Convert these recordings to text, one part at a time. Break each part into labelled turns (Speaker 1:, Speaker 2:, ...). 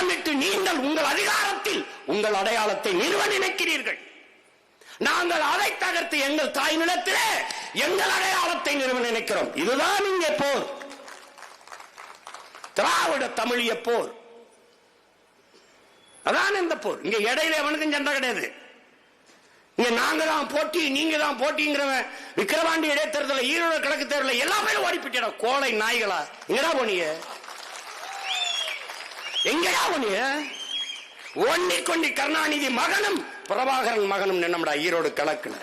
Speaker 1: திட்டமிட்டு நீங்கள் உங்கள் அதிகாரத்தில் உங்கள் அடையாளத்தை நிறுவ நினைக்கிறீர்கள் நாங்கள் அதை தகர்த்து எங்கள் தாய் நிலத்திலே எங்கள் அடையாளத்தை நிறுவ நினைக்கிறோம் இதுதான் இங்கே போர். திராவிட தமிழிய போர். அதான் இந்த போர். இங்க இடையில எவனுக்கும் சண்டை கிடையாது. இங்க நாங்க தான் போட்டி நீங்க தான் போட்டிங்கிறவன் விக்கிரவாண்டி இடைத்தேர்தல ஈரோடு கிழக்கு தேர்தல எல்லாமே பேரும் கோலை நாய்களா? எங்கடா போனீங்க? எங்கடா போனீங்க ஒன்னி கொண்டி கருணாநிதி மகனும் பிரபாகரன் மகனும் நம்மடா ஈரோடு கிழக்குல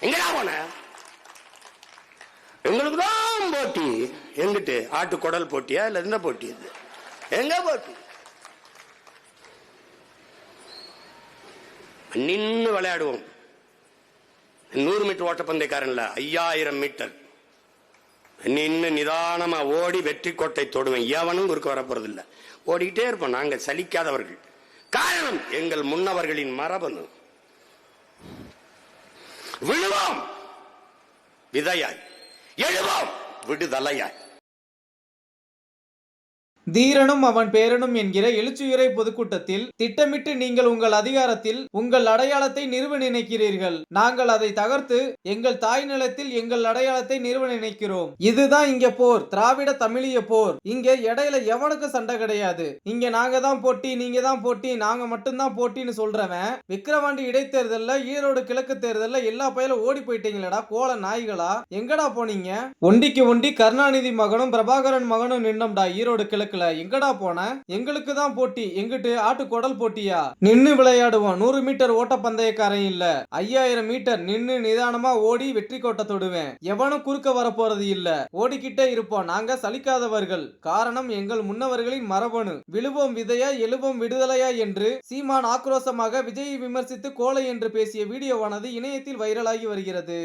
Speaker 1: எங்கடா போன எங்களுக்கு தான் போட்டி. எங்கிட்டு? ஆட்டு குடல் போட்டியா இல்ல என்ன போட்டி இது? எங்க போட்டி? நின்று விளையாடுவோம். நூறு மீட்டர் ஓட்டப்பந்தயக்காரன்ல ஐயாயிரம் மீட்டர். நின்று நிதானமா ஓடி வெற்றி கோட்டை தொடுவேன். எவனும் குறுக்க வரப்போறது ஓடிக்கிட்டே இருப்போம். நாங்க சலிக்காதவர்கள். காரணம் எங்கள் முன்னவர்களின் மரபணு. விழுவோம். விதையாய். எழுவோம். விடுதலையாய்.
Speaker 2: தீரனும் அவன் பேரனும் என்கிற எழுச்சியுரை பொதுக்கூட்டத்தில் திட்டமிட்டு நீங்கள் உங்கள் அதிகாரத்தில் உங்கள் அடையாளத்தை நிறுவ நினைக்கிறீர்கள். நாங்கள் அதை தகர்த்து எங்கள் தாய் நிலத்தில் எங்கள் அடையாளத்தை நிறுவ நினைக்கிறோம். இதுதான் இங்க போர். திராவிட தமிழிய போர். இங்க இடையில எவனுக்கு சண்டை கிடையாது. இங்க நாங்க தான் போட்டி நீங்க தான் போட்டி நாங்க மட்டும்தான் போட்டின்னு சொல்றவன் விக்கிரவாண்டி இடைத்தேர்தல்ல ஈரோடு கிழக்கு தேர்தல்ல எல்லா பயிலும் ஓடி போயிட்டீங்களடா கோல நாய்களா? எங்கடா போனீங்க? ஒண்டிக்கு ஒண்டி கருணாநிதி மகனும் பிரபாகரன் மகனும் நின்னம்டா ஈரோடு கிழக்கு இருக்குல்ல எங்கடா போன? எங்களுக்கு தான் போட்டி எங்கிட்டு? ஆட்டு குடல் போட்டியா? நின்னு விளையாடுவோம். நூறு மீட்டர் ஓட்ட பந்தயக்காரன் இல்ல. ஐயாயிரம் மீட்டர் நின்னு நிதானமா ஓடி வெற்றி கோட்டை தொடுவேன். எவனும் குறுக்க வர போறது இல்ல. ஓடிக்கிட்டே இருப்போம். நாங்க சலிக்காதவர்கள். காரணம் எங்கள் முன்னவர்களின் மரபணு. விழுவோம் விதையா எழுவோம் விடுதலையா என்று சீமான் ஆக்ரோஷமாக விஜயை விமர்சித்து கோலை என்று பேசிய வீடியோவானது இணையத்தில் வைரலாகி வருகிறது.